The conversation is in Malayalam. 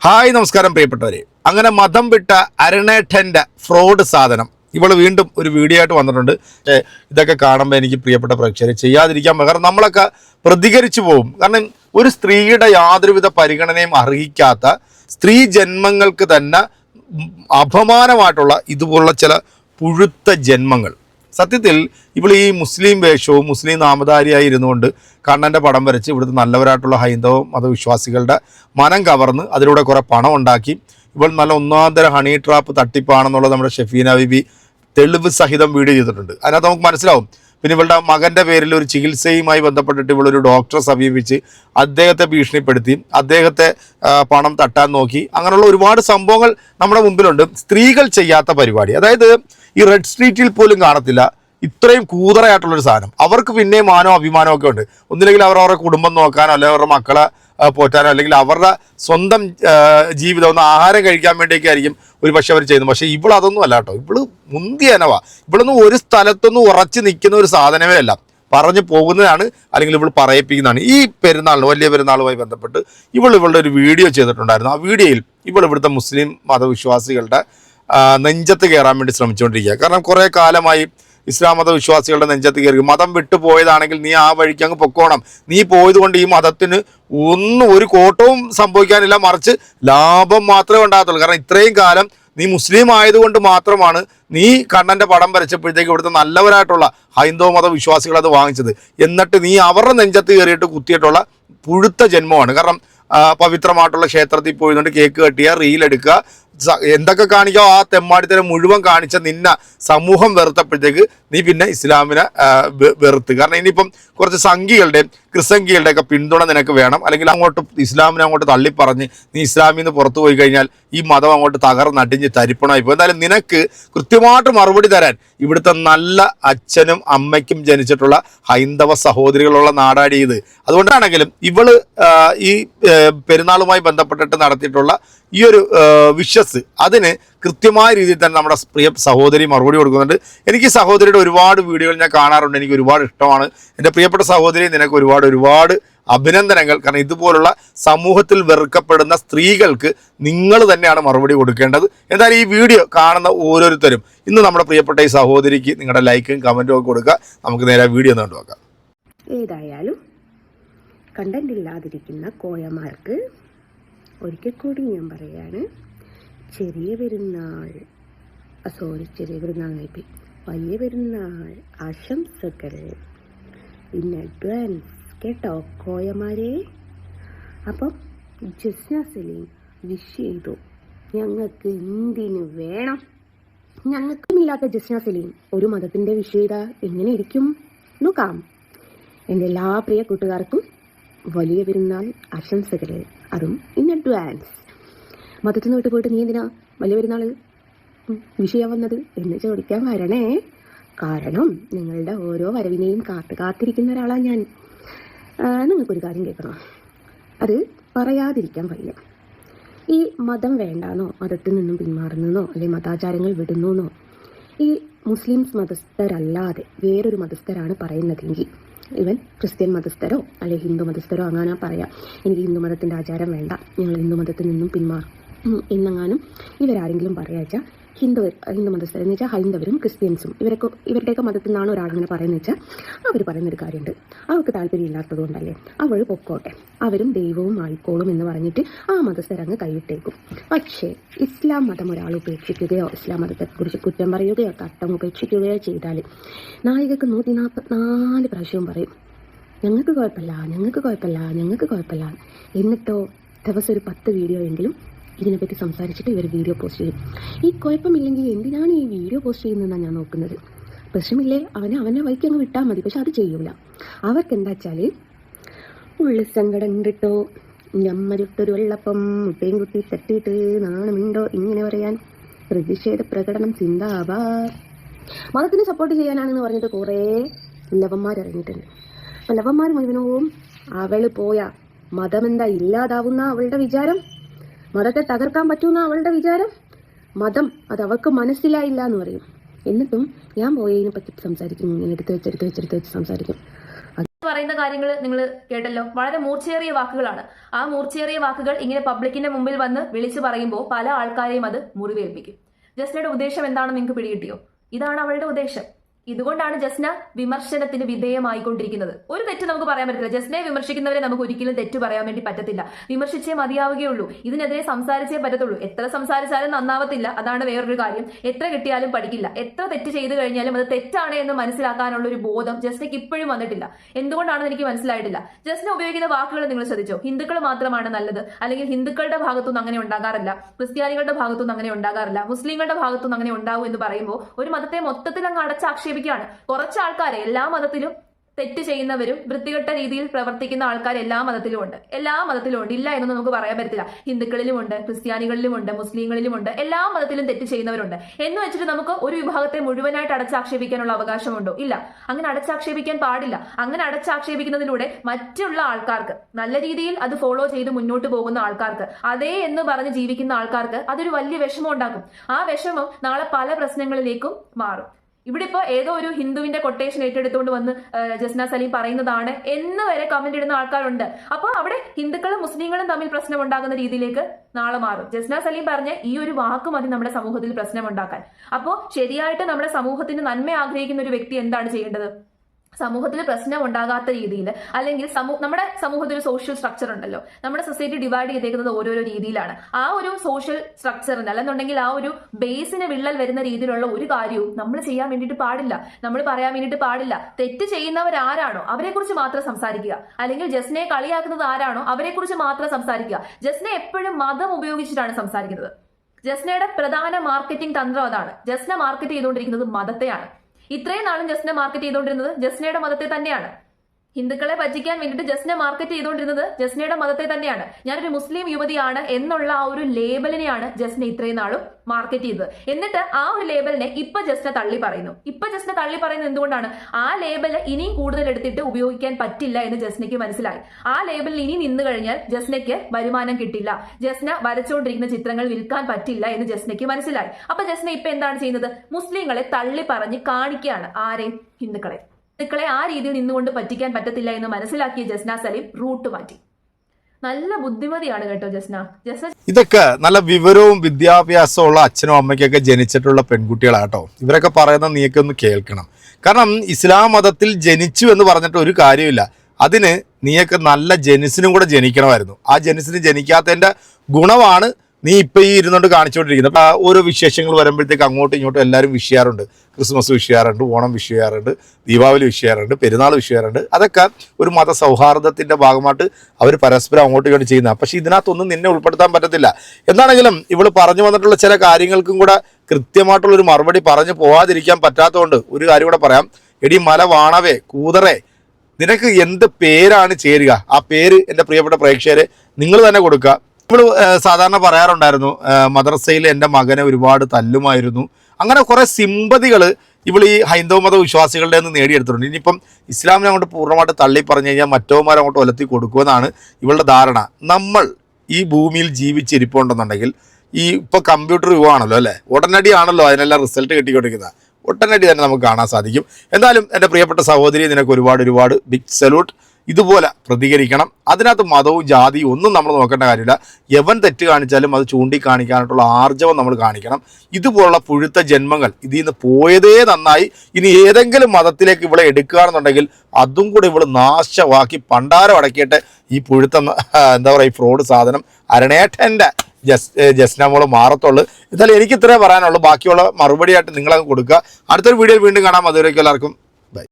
ഹായ് നമസ്കാരം പ്രിയപ്പെട്ടവരെ. അങ്ങനെ മതം വിട്ട അരണേട്ടന്റെ ഫ്രോഡ് സാധനം ഇവൾ വീണ്ടും ഒരു വീഡിയോ ആയിട്ട് വന്നിട്ടുണ്ട്. ഇതൊക്കെ കാണുമ്പോൾ എനിക്ക് പ്രിയപ്പെട്ട പ്രേക്ഷകരെ ചെയ്യാതിരിക്കാൻ. കാരണം നമ്മളൊക്കെ പ്രതികരിച്ചു പോകും. കാരണം ഒരു സ്ത്രീയുടെ യാതൊരുവിധ പരിഗണനയും അർഹിക്കാത്ത സ്ത്രീ ജന്മങ്ങൾക്ക് തന്നെ അപമാനമായിട്ടുള്ള ഇതുപോലുള്ള ചില പുഴുത്ത ജന്മങ്ങൾ. സത്യത്തിൽ ഇപ്പോൾ ഈ മുസ്ലിം വേഷവും മുസ്ലിം നാമധാരിയായി ഇരുന്നുകൊണ്ട് കണ്ണന്റെ പടം വരച്ച് ഇവിടുത്തെ നല്ലവരായിട്ടുള്ള ഹൈന്ദവ മതവിശ്വാസികളുടെ മനം കവർന്ന് അതിലൂടെ കുറേ പണം ഉണ്ടാക്കി. ഇപ്പോൾ നല്ല ഒന്നാന്തര ഹണി ട്രാപ്പ് തട്ടിപ്പാണെന്നുള്ളത് നമ്മുടെ ഷെഫീന ബിബി തെളിവ് സഹിതം വീഡിയോ ചെയ്തിട്ടുണ്ട്. അതിനകത്ത് നമുക്ക് മനസ്സിലാവും. പിന്നെ ഇവളുടെ മകന്റെ പേരിൽ ഒരു ചികിത്സയുമായി ബന്ധപ്പെട്ടിട്ട് ഇവളൊരു ഡോക്ടറെ സമീപിച്ച് അദ്ദേഹത്തെ ഭീഷണിപ്പെടുത്തി അദ്ദേഹത്തെ പണം തട്ടാൻ നോക്കി. അങ്ങനെയുള്ള ഒരുപാട് സംഭവങ്ങൾ നമ്മുടെ മുമ്പിലുണ്ട്. സ്ത്രീകൾ ചെയ്യാത്ത പരിപാടി. അതായത് ഈ റെഡ് സ്ട്രീറ്റിൽ പോലും കാണത്തില്ല. ഇത്രയും കൂതറയായിട്ടുള്ളൊരു സാധനം. അവർക്ക് പിന്നെ മാനോ അഭിമാനോ ഒക്കെ ഉണ്ട്. ഒന്നില്ലെങ്കിൽ അവർ അവരുടെ കുടുംബം നോക്കാനോ അല്ലെങ്കിൽ അവരുടെ മക്കളെ പോറ്റാനോ അല്ലെങ്കിൽ അവരുടെ സ്വന്തം ജീവിതം ഒന്ന് ആഹാരം കഴിക്കാൻ വേണ്ടിയൊക്കെ ആയിരിക്കും ഒരു പക്ഷേ അവർ ചെയ്യുന്നത്. പക്ഷേ ഇവിടെ അതൊന്നും അല്ല കേട്ടോ. ഇവൾ മുന്തിയനവാ ഇവളൊന്നും ഒരു സ്ഥലത്തൊന്നും ഉറച്ചു നിൽക്കുന്ന ഒരു സാധനമേ അല്ല. പറഞ്ഞു പോകുന്നതാണ് അല്ലെങ്കിൽ ഇവൾ പറയിപ്പിക്കുന്നതാണ്. ഈ പെരുന്നാളിന് വലിയ പെരുന്നാളുമായി ബന്ധപ്പെട്ട് ഇവൾ ഇവളുടെ ഒരു വീഡിയോ ചെയ്തിട്ടുണ്ടായിരുന്നു. ആ വീഡിയോയിൽ ഇവൾ ഇവിടുത്തെ മുസ്ലിം മതവിശ്വാസികളുടെ നെഞ്ചത്ത് കയറാൻ വേണ്ടി ശ്രമിച്ചുകൊണ്ടിരിക്കുക. കാരണം കുറേ കാലമായി ഇസ്ലാം മത വിശ്വാസികളുടെ നെഞ്ചത്ത് കയറി മതം വിട്ടു പോയതാണെങ്കിൽ നീ ആ വഴിക്ക് അങ്ങ് പൊക്കോണം. നീ പോയതുകൊണ്ട് ഈ മതത്തിന് ഒന്നും ഒരു കോട്ടവും സംഭവിക്കാനില്ല. മറിച്ച് ലാഭം മാത്രമേ ഉണ്ടാകത്തുള്ളൂ. കാരണം ഇത്രയും കാലം നീ മുസ്ലിം ആയതുകൊണ്ട് മാത്രമാണ് നീ കണ്ണന്റെ പടം വരച്ചപ്പോഴത്തേക്ക് ഇവിടുത്തെ നല്ലവരായിട്ടുള്ള ഹൈന്ദവ മത വിശ്വാസികളത് വാങ്ങിച്ചത്. എന്നിട്ട് നീ അവരുടെ നെഞ്ചത്ത് കയറിയിട്ട് കുത്തിയിട്ടുള്ള പുഴുത്ത ജന്മമാണ്. കാരണം പവിത്രമായിട്ടുള്ള ക്ഷേത്രത്തിൽ പോയിരുന്നുണ്ട് കേക്ക് കെട്ടിയ റീൽ എടുക്കുക. എന്തൊക്കെ കാണിക്കോ ആ തെമ്മാടിത്തരം മുഴുവൻ കാണിച്ച നിന്ന സമൂഹം വെറുത്തപ്പോഴത്തേക്ക് നീ പിന്നെ ഇസ്ലാമിനെ വെറുത്ത്. കാരണം ഇനിയിപ്പം കുറച്ച് സംഘികളുടെയും ക്രിസംഖികളുടെ ഒക്കെ പിന്തുണ നിനക്ക് വേണം. അല്ലെങ്കിൽ അങ്ങോട്ട് ഇസ്ലാമിനെ അങ്ങോട്ട് തള്ളിപ്പറഞ്ഞ് നീ ഇസ്ലാമിൽ നിന്ന് പുറത്തു പോയി കഴിഞ്ഞാൽ ഈ മതം അങ്ങോട്ട് തകർന്നടിഞ്ഞ് തരിപ്പണമായി പോകും. എന്തായാലും നിനക്ക് കൃത്യമായിട്ട് മറുപടി തരാൻ ഇവിടുത്തെ നല്ല അച്ഛനും അമ്മയ്ക്കും ജനിച്ചിട്ടുള്ള ഹൈന്ദവ സഹോദരികളുള്ള നാടാടി ഇത്. അതുകൊണ്ടാണെങ്കിലും ഇവൾ ഈ പെരുന്നാളുമായി ബന്ധപ്പെട്ടിട്ട് നടത്തിയിട്ടുള്ള ഈ ഒരു വിഷസ് അതിന് കൃത്യമായ രീതിയിൽ തന്നെ നമ്മുടെ പ്രിയ സഹോദരി മറുപടി കൊടുക്കുന്നുണ്ട്. എനിക്ക് സഹോദരിയുടെ ഒരുപാട് വീഡിയോകൾ ഞാൻ കാണാറുണ്ട്. എനിക്ക് ഒരുപാട് ഇഷ്ടമാണ്. എന്റെ പ്രിയപ്പെട്ട സഹോദരി നിനക്ക് ഒരുപാട് ഒരുപാട് അഭിനന്ദനങ്ങൾ. കാരണം ഇതുപോലുള്ള സമൂഹത്തിൽ വെറുക്കപ്പെടുന്ന സ്ത്രീകൾക്ക് നിങ്ങൾ തന്നെയാണ് മറുപടി കൊടുക്കേണ്ടത്. എന്തായാലും ഈ വീഡിയോ കാണുന്ന ഓരോരുത്തരും ഇന്ന് നമ്മുടെ പ്രിയപ്പെട്ട ഈ സഹോദരിക്ക് നിങ്ങളുടെ ലൈക്കും കമന്റും ഒക്കെ കൊടുക്കുക. നമുക്ക് നേരെ വീഡിയോ ഒന്ന് കണ്ടുനോക്കാം. ഏതായാലും കണ്ടന്റ് ഇല്ലാതിരിക്കുന്ന കോയമാർക്ക് ഒരിക്കൽ കൂടി ഞാൻ പറയാണ് ചെറിയ പെരുന്നാൾ സോറി ചെറിയ പെരുന്നാൾ നയിപ്പി വലിയ പെരുന്നാൾ ആശംസകൾ. ഇൻ അഡ്വാൻസ് കേട്ടോ കോയമാരെ. അപ്പം ജസ്ന സലീം വിഷ് ചെയ്തു. ഞങ്ങൾക്ക് എന്തിനു വേണം? ഞങ്ങൾക്കുമില്ലാത്ത ജസ്ന സലീം ഒരു മതത്തിന്റെ വിഷയത എങ്ങനെ ഇരിക്കും? നോക്കാം. എന്റെ എല്ലാ പ്രിയ കൂട്ടുകാർക്കും വലിയ പെരുന്നാൾ ആശംസകൾ അതും ഇൻ അഡ്വാൻസ് മതത്തിൽ നിന്ന് പോയിട്ട് നീ എന്തിനാ വലിയ പെരുന്നാൾ വിഷയം വന്നത് എന്ന് ചോദിക്കാൻ വരണേ. കാരണം നിങ്ങളുടെ ഓരോ വരവിനെയും കാത്ത് കാത്തിരിക്കുന്ന ഒരാളാണ് ഞാൻ. നിങ്ങൾക്കൊരു കാര്യം കേൾക്കണം? അത് പറയാതിരിക്കാൻ വയ്യ. ഈ മതം വേണ്ടാന്നോ മതത്തിൽ നിന്നും പിന്മാറുന്നോ അല്ലെങ്കിൽ മതാചാരങ്ങൾ വിടുന്നോ ഈ മുസ്ലിംസ് മതസ്ഥരല്ലാതെ വേറൊരു മതസ്ഥരാണ് പറയുന്നതെങ്കിൽ ഇവൻ ക്രിസ്ത്യൻ മതസ്ഥരോ അല്ലെങ്കിൽ ഹിന്ദു മതസ്ഥരോ അങ്ങനെ പറയാം. എനിക്ക് ഹിന്ദു മതത്തിന്റെ ആചാരം വേണ്ട. ഞങ്ങൾ ഹിന്ദു മതത്തിൽ നിന്നും പിന്മാറും. എന്നെങ്ങാനും ഇവരാരെങ്കിലും പറയാച്ചാൽ ഹിന്ദു ഹിന്ദു മതസ്ഥരെന്ന് വെച്ചാൽ ഹൈന്ദവരും ക്രിസ്ത്യൻസും. ഇവരൊക്കെ ഇവരുടെയൊക്കെ മതത്തിൽ നിന്നാണ് ഒരാളിങ്ങനെ പറയുന്നത് വെച്ചാൽ അവർ പറയുന്നൊരു കാര്യമുണ്ട് അവർക്ക് താല്പര്യമില്ലാത്തത് കൊണ്ടല്ലേ അവൾ പൊക്കോട്ടെ. അവരും ദൈവവും ആയിക്കോളും എന്ന് പറഞ്ഞിട്ട് ആ മതസ്ഥരങ്ങ് കൈവിട്ടേക്കും. പക്ഷേ ഇസ്ലാം മതം ഒരാൾ ഉപേക്ഷിക്കുകയോ ഇസ്ലാം മതത്തെക്കുറിച്ച് കുറ്റം പറയുകയോ തട്ടം ഉപേക്ഷിക്കുകയോ ചെയ്താൽ നായികക്ക് നൂറ്റി നാൽപ്പത്തിനാല് പ്രാവശ്യവും പറയും ഞങ്ങൾക്ക് കുഴപ്പമില്ല ഞങ്ങൾക്ക് കുഴപ്പമില്ല ഞങ്ങൾക്ക് കുഴപ്പമില്ല. എന്നിട്ടോ ദിവസം ഒരു പത്ത് വീഡിയോ എങ്കിലും ഇതിനെപ്പറ്റി സംസാരിച്ചിട്ട് ഇവർ വീഡിയോ പോസ്റ്റ് ചെയ്യും. ഈ കുഴപ്പമില്ലെങ്കിൽ എന്തിനാണ് ഈ വീഡിയോ പോസ്റ്റ് ചെയ്യുന്നതെന്നാണ് ഞാൻ നോക്കുന്നത്? പ്രശ്നമില്ലേ? അവനെ അവനെ വഴിക്ക് അങ്ങ് വിട്ടാൽ മതി പക്ഷെ അത് ചെയ്യൂല. അവർക്ക് എന്താ വെച്ചാൽ ഉള്ളിൽ സങ്കടം ഉണ്ടിട്ടോ ഞമ്മരിട്ടൊരു വെള്ളപ്പം മുട്ടയും കുത്തി തട്ടിയിട്ട് നാണമുണ്ടോ ഇങ്ങനെ പറയാൻ പ്രതിഷേധ പ്രകടനം ചിന്താവാ മതത്തിന് സപ്പോർട്ട് ചെയ്യാനാണെന്ന് പറഞ്ഞിട്ട് കുറേ ലവന്മാർ ഇറങ്ങിയിട്ടുണ്ട്. അപ്പം ലവന്മാർ മുഴുവനും അവൾ പോയ മതമെന്താ ഇല്ലാതാവുന്ന അവളുടെ വിചാരം? മതത്തെ തകർക്കാൻ പറ്റൂന്ന അവളുടെ വിചാരം? മതം അത് അവൾക്ക് മനസ്സിലായില്ല എന്ന് പറയും. എന്നിട്ടും ഞാൻ പോയതിനെ പറ്റി സംസാരിക്കും. ഇങ്ങനെ എടുത്ത് വെച്ച് എടുത്ത് വെച്ച് എടുത്ത് വെച്ച് സംസാരിക്കും. പറയുന്ന കാര്യങ്ങൾ നിങ്ങൾ കേട്ടല്ലോ. വളരെ മൂർച്ചയേറിയ വാക്കുകളാണ്. ആ മൂർച്ചയേറിയ വാക്കുകൾ ഇങ്ങനെ പബ്ലിക്കിന്റെ മുമ്പിൽ വന്ന് വിളിച്ചു പറയുമ്പോൾ പല ആൾക്കാരെയും അത് മുറിവേൽപ്പിക്കും. ജസ്റ്റയുടെ ഉദ്ദേശം എന്താണെന്ന് നിങ്ങൾക്ക് പിടികിട്ടിയോ? ഇതാണ് അവളുടെ ഉദ്ദേശം. ഇതുകൊണ്ടാണ് ജസ്ന വിമർശനത്തിന് വിധേയമായിക്കൊണ്ടിരിക്കുന്നത്. ഒരു തെറ്റ് നമുക്ക് പറയാൻ പറ്റില്ല ജസ്നയെ വിമർശിക്കുന്നവരെ നമുക്ക് ഒരിക്കലും തെറ്റ് പറയാൻ വേണ്ടി പറ്റത്തില്ല. വിമർശിച്ചേ മതിയാവുകയുള്ളൂ. ഇതിനെതിരെ സംസാരിച്ചേ പറ്റത്തുള്ളൂ. എത്ര സംസാരിച്ചാലും നന്നാവത്തില്ല. അതാണ് വേറൊരു കാര്യം. എത്ര കിട്ടിയാലും പഠിക്കില്ല. എത്ര തെറ്റ് ചെയ്തു കഴിഞ്ഞാലും അത് തെറ്റാണ് എന്ന് മനസ്സിലാക്കാനുള്ള ഒരു ബോധം ജസ്നയ്ക്ക് ഇപ്പോഴും വന്നിട്ടില്ല. എന്തുകൊണ്ടാണെന്ന് എനിക്ക് മനസ്സിലായിട്ടില്ല. ജസ്ന ഉപയോഗിക്കുന്ന വാക്കുകൾ നിങ്ങൾ ശ്രദ്ധിച്ചോ? ഹിന്ദുക്കൾ മാത്രമാണ് നല്ലത്. അല്ലെങ്കിൽ ഹിന്ദുക്കളുടെ ഭാഗത്തുനിന്ന് അങ്ങനെ ഉണ്ടാകാറില്ല. ക്രിസ്ത്യാനികളുടെ ഭാഗത്തുനിന്ന് അങ്ങനെ ഉണ്ടാകാറില്ല. മുസ്ലിങ്ങളുടെ ഭാഗത്തുനിന്ന് അങ്ങനെ ഉണ്ടാവും എന്ന് പറയുമ്പോൾ ഒരു മതത്തെ മൊത്തത്തിൽ അങ്ങ് അടച്ചാക്ഷേപിക്കുകയാണ് കുറച്ച് ആൾക്കാരെ എല്ലാ മതത്തിലും തെറ്റ് ചെയ്യുന്നവരും വൃത്തികെട്ട രീതിയിൽ പ്രവർത്തിക്കുന്ന ആൾക്കാർ എല്ലാ മതത്തിലും ഉണ്ട് എല്ലാ മതത്തിലും ഉണ്ട് ഇല്ല എന്ന് നമുക്ക് പറയാൻ പറ്റില്ല ഹിന്ദുക്കളിലുമുണ്ട് ക്രിസ്ത്യാനികളിലുമുണ്ട് മുസ്ലിങ്ങളിലുമുണ്ട്. എല്ലാ മതത്തിലും തെറ്റ് ചെയ്യുന്നവരുണ്ട്. എന്ന് വെച്ചിട്ട് നമുക്ക് ഒരു വിഭാഗത്തെ മുഴുവനായിട്ട് അടച്ചാക്ഷേപിക്കാനുള്ള അവകാശമുണ്ടോ? ഇല്ല. അങ്ങനെ അടച്ചാക്ഷേപിക്കാൻ പാടില്ല. അങ്ങനെ അടച്ചാക്ഷേപിക്കുന്നതിലൂടെ മറ്റുള്ള ആൾക്കാർക്ക് നല്ല രീതിയിൽ അത് ഫോളോ ചെയ്ത് മുന്നോട്ട് പോകുന്ന ആൾക്കാർക്ക് അതേ എന്ന് പറഞ്ഞ് ജീവിക്കുന്ന ആൾക്കാർക്ക് അതൊരു വലിയ വിഷമം ഉണ്ടാക്കും. ആ വിഷമം നാളെ പല പ്രശ്നങ്ങളിലേക്കും മാറും. ഇവിടെ ഇപ്പോൾ ഏതോ ഒരു ഹിന്ദുവിന്റെ കൊട്ടേഷൻ ഏറ്റെടുത്തുകൊണ്ട് വന്ന് ജസ്ന സലീം പറയുന്നതാണ് എന്ന് വരെ കമന്റ് ഇടുന്ന ആൾക്കാരുണ്ട്. അപ്പോൾ അവിടെ ഹിന്ദുക്കളും മുസ്ലിങ്ങളും തമ്മിൽ പ്രശ്നം ഉണ്ടാകുന്ന രീതിയിലേക്ക് നാളെ മാറും. ജസ്ന സലീം പറഞ്ഞ ഈ ഒരു വാക്ക് മതി നമ്മുടെ സമൂഹത്തിൽ പ്രശ്നം ഉണ്ടാക്കാൻ അപ്പോൾ ശരിയായിട്ട് നമ്മുടെ സമൂഹത്തിന് നന്മ ആഗ്രഹിക്കുന്ന ഒരു വ്യക്തി എന്താണ് ചെയ്യേണ്ടത്? സമൂഹത്തിൽ പ്രശ്നം ഉണ്ടാകാത്ത രീതിയിൽ അല്ലെങ്കിൽ നമ്മുടെ സമൂഹത്തിൽ ഒരു സോഷ്യൽ സ്ട്രക്ചർ ഉണ്ടല്ലോ. നമ്മുടെ സൊസൈറ്റി ഡിവൈഡ് ചെയ്തേക്കുന്നത് ഓരോരോ രീതിയിലാണ്. ആ ഒരു സോഷ്യൽ സ്ട്രക്ചറിന് അല്ലെന്നുണ്ടെങ്കിൽ ആ ഒരു ബേസിന് വിള്ളൽ വരുന്ന രീതിയിലുള്ള ഒരു കാര്യവും നമ്മൾ ചെയ്യാൻ വേണ്ടിയിട്ട് പാടില്ല. നമ്മൾ പറയാൻ വേണ്ടിയിട്ട് പാടില്ല. തെറ്റ് ചെയ്യുന്നവർ ആരാണോ അവരെക്കുറിച്ച് മാത്രം സംസാരിക്കുക. അല്ലെങ്കിൽ ജസ്നെ കളിയാക്കുന്നത് ആരാണോ അവരെക്കുറിച്ച് മാത്രം സംസാരിക്കുക. ജസ്നെ എപ്പോഴും മതം ഉപയോഗിച്ചിട്ടാണ് സംസാരിക്കുന്നത്. ജസ്നയുടെ പ്രധാന മാർക്കറ്റിംഗ് തന്ത്രം അതാണ്. ജസ്ന മാർക്കറ്റ് ചെയ്തുകൊണ്ടിരിക്കുന്നത് മതത്തെയാണ്. ഇത്രയും നാളും ജസ്ന മാർക്കറ്റ് ചെയ്തുകൊണ്ടിരുന്നത് ജസ്നയുടെ മതത്തെ തന്നെയാണ്. ഹിന്ദുക്കളെ പറ്റിക്കാൻ വേണ്ടിയിട്ട് ജസ്നെ മാർക്കറ്റ് ചെയ്തുകൊണ്ടിരുന്നത് ജസ്നയുടെ മതത്തെ തന്നെയാണ്. ഞാനൊരു മുസ്ലിം യുവതിയാണ് എന്നുള്ള ആ ഒരു ലേബലിനെയാണ് ജസ്ന ഇത്രയും നാളും മാർക്കറ്റ് ചെയ്തത്. എന്നിട്ട് ആ ഒരു ലേബലിനെ ഇപ്പൊ ജസ്ന തള്ളി പറയുന്നു. ഇപ്പൊ ജസ്ന തള്ളി പറയുന്നത് എന്തുകൊണ്ടാണ്? ആ ലേബൽ ഇനിയും കൂടുതൽ എടുത്തിട്ട് ഉപയോഗിക്കാൻ പറ്റില്ല എന്ന് ജസ്നയ്ക്ക് മനസ്സിലായി. ആ ലേബലിൽ ഇനി നിന്നു കഴിഞ്ഞാൽ ജസ്നയ്ക്ക് വരുമാനം കിട്ടില്ല. ജസ്ന വരച്ചുകൊണ്ടിരിക്കുന്ന ചിത്രങ്ങൾ വിൽക്കാൻ പറ്റില്ല എന്ന് ജസ്നയ്ക്ക് മനസ്സിലായി. അപ്പൊ ജസ്ന ഇപ്പൊ എന്താണ് ചെയ്യുന്നത്? മുസ്ലിങ്ങളെ തള്ളി പറഞ്ഞ് കാണിക്കുകയാണ് ആരെയും? ഹിന്ദുക്കളെ. ഹിന്ദുക്കളെ ആ രീതിയിൽ നിന്നുകൊണ്ട് പറ്റിക്കാൻ പറ്റത്തില്ല എന്ന് മനസ്സിലാക്കിയ ജസ്ന സലീം റൂട്ട് മാറ്റി. നല്ല ബുദ്ധിമതിയാണ് കേട്ടോ ജസ്ന. ജസ്ന ഇതൊക്കെ നല്ല വിവരവും വിദ്യാഭ്യാസവും ഉള്ള അച്ഛനും അമ്മയ്ക്കൊക്കെ ജനിച്ചിട്ടുള്ള പെൺകുട്ടികളാട്ടോ. ഇവരൊക്കെ പറയുന്ന നീയൊക്കെ ഒന്ന് കേൾക്കണം. കാരണം ഇസ്ലാം മതത്തിൽ ജനിച്ചു എന്ന് പറഞ്ഞിട്ട് ഒരു കാര്യമില്ല. അതിന് നീയൊക്കെ നല്ല ജനിസിനും കൂടെ ജനിക്കണമായിരുന്നു. ആ ജനിസിന് ജനിക്കാത്തതിന്റെ ഗുണമാണ് നീ ഇപ്പം ഈ ഇരുന്നുകൊണ്ട് കാണിച്ചുകൊണ്ടിരിക്കുന്നത് അപ്പം ഓരോ വിശേഷങ്ങൾ വരുമ്പോഴത്തേക്ക് അങ്ങോട്ടും ഇങ്ങോട്ടും എല്ലാവരും വിഷ് ചെയ്യാറുണ്ട്. ക്രിസ്മസ് വിഷ് ചെയ്യാറുണ്ട് ഓണം വിഷ് ചെയ്യാറുണ്ട് ദീപാവലി വിഷ് ചെയ്യാറുണ്ട് പെരുന്നാൾ വിഷ് ചെയ്യാറുണ്ട്. അതൊക്കെ ഒരു മത മതസൗഹാർദ്ദത്തിന്റെ ഭാഗമായിട്ട് അവർ പരസ്പരം അങ്ങോട്ടും ഇങ്ങോട്ട് ചെയ്യുന്ന. പക്ഷേ ഇതിനകത്തൊന്നും നിന്നെ ഉൾപ്പെടുത്താൻ പറ്റത്തില്ല. എന്താണെങ്കിലും ഇവൾ പറഞ്ഞു വന്നിട്ടുള്ള ചില കാര്യങ്ങൾക്കും കൂടെ കൃത്യമായിട്ടുള്ള ഒരു മറുപടി പറഞ്ഞു പോവാതിരിക്കാൻ പറ്റാത്തതുകൊണ്ട് ഒരു കാര്യം കൂടെ പറയാം. എടി മല വാണവേ കൂതറേ നിനക്ക് എന്ത് പേരാണ് ചേരുക? ആ പേര് എന്റെ പ്രിയപ്പെട്ട പ്രേക്ഷകരെ നിങ്ങൾ തന്നെ കൊടുക്കുക. നമ്മൾ സാധാരണ പറയാറുണ്ടായിരുന്നു മദ്രസയിൽ എന്റെ മകനെ ഒരുപാട് തല്ലുമായിരുന്നു. അങ്ങനെ കുറേ സിമ്പതികൾ ഇവൾ ഈ ഹൈന്ദവ മത വിശ്വാസികളുടെ നിന്ന് നേടിയെടുത്തിട്ടുണ്ട്. ഇനിയിപ്പം ഇസ്ലാമിനെ അങ്ങോട്ട് പൂർണമായിട്ട് തള്ളി പറഞ്ഞു കഴിഞ്ഞാൽ മറ്റവന്മാരെ അങ്ങോട്ട് ഒലത്തി കൊടുക്കുമെന്നാണ് ഇവളുടെ ധാരണ. നമ്മൾ ഈ ഭൂമിയിൽ ജീവിച്ചിരിപ്പുണ്ടെന്നുണ്ടെങ്കിൽ ഈ ഇപ്പോൾ കമ്പ്യൂട്ടർ യുവാണല്ലോ അല്ലേ? ഉടനടി ആണല്ലോ അതിനെല്ലാം റിസൾട്ട് കിട്ടിക്കൊണ്ടിരിക്കുന്നത്. ഒട്ടനടി തന്നെ നമുക്ക് കാണാൻ സാധിക്കും. എന്തായാലും എന്റെ പ്രിയപ്പെട്ട സഹോദരി നിനക്ക് ഒരുപാട് ഒരുപാട് ബിഗ് സല്യൂട്ട് ഇതുപോലെ പ്രതികരിക്കണം. അതിനകത്ത് മതവും ജാതിയും ഒന്നും നമ്മൾ നോക്കേണ്ട കാര്യമില്ല. എവൻ തെറ്റ് കാണിച്ചാലും അത് ചൂണ്ടിക്കാണിക്കാനായിട്ടുള്ള ആർജവം നമ്മൾ കാണിക്കണം. ഇതുപോലുള്ള പുഴുത്ത ജന്മങ്ങൾ ഇതിൽ നിന്ന് പോയതേ നന്നായി. ഇനി ഏതെങ്കിലും മതത്തിലേക്ക് ഇവളെ എടുക്കുകയാണെന്നുണ്ടെങ്കിൽ അതും കൂടെ ഇവൾ നാശമാക്കി പണ്ടാരം അടക്കിയിട്ട് ഈ പുഴുത്ത എന്താ പറയുക ഈ ഫ്രോഡ് സാധനം അരണേട്ടന്റെ ജസ് ജസ്നമോൾ മാറത്തുള്ളൂ. എന്തായാലും എനിക്ക് ഇത്രേ പറയാനുള്ളൂ. ബാക്കിയുള്ള മറുപടിയായിട്ട് നിങ്ങളങ്ങ് കൊടുക്കുക. അടുത്തൊരു വീഡിയോയിൽ വീണ്ടും കാണാം. അതുവരേക്കും എല്ലാവർക്കും.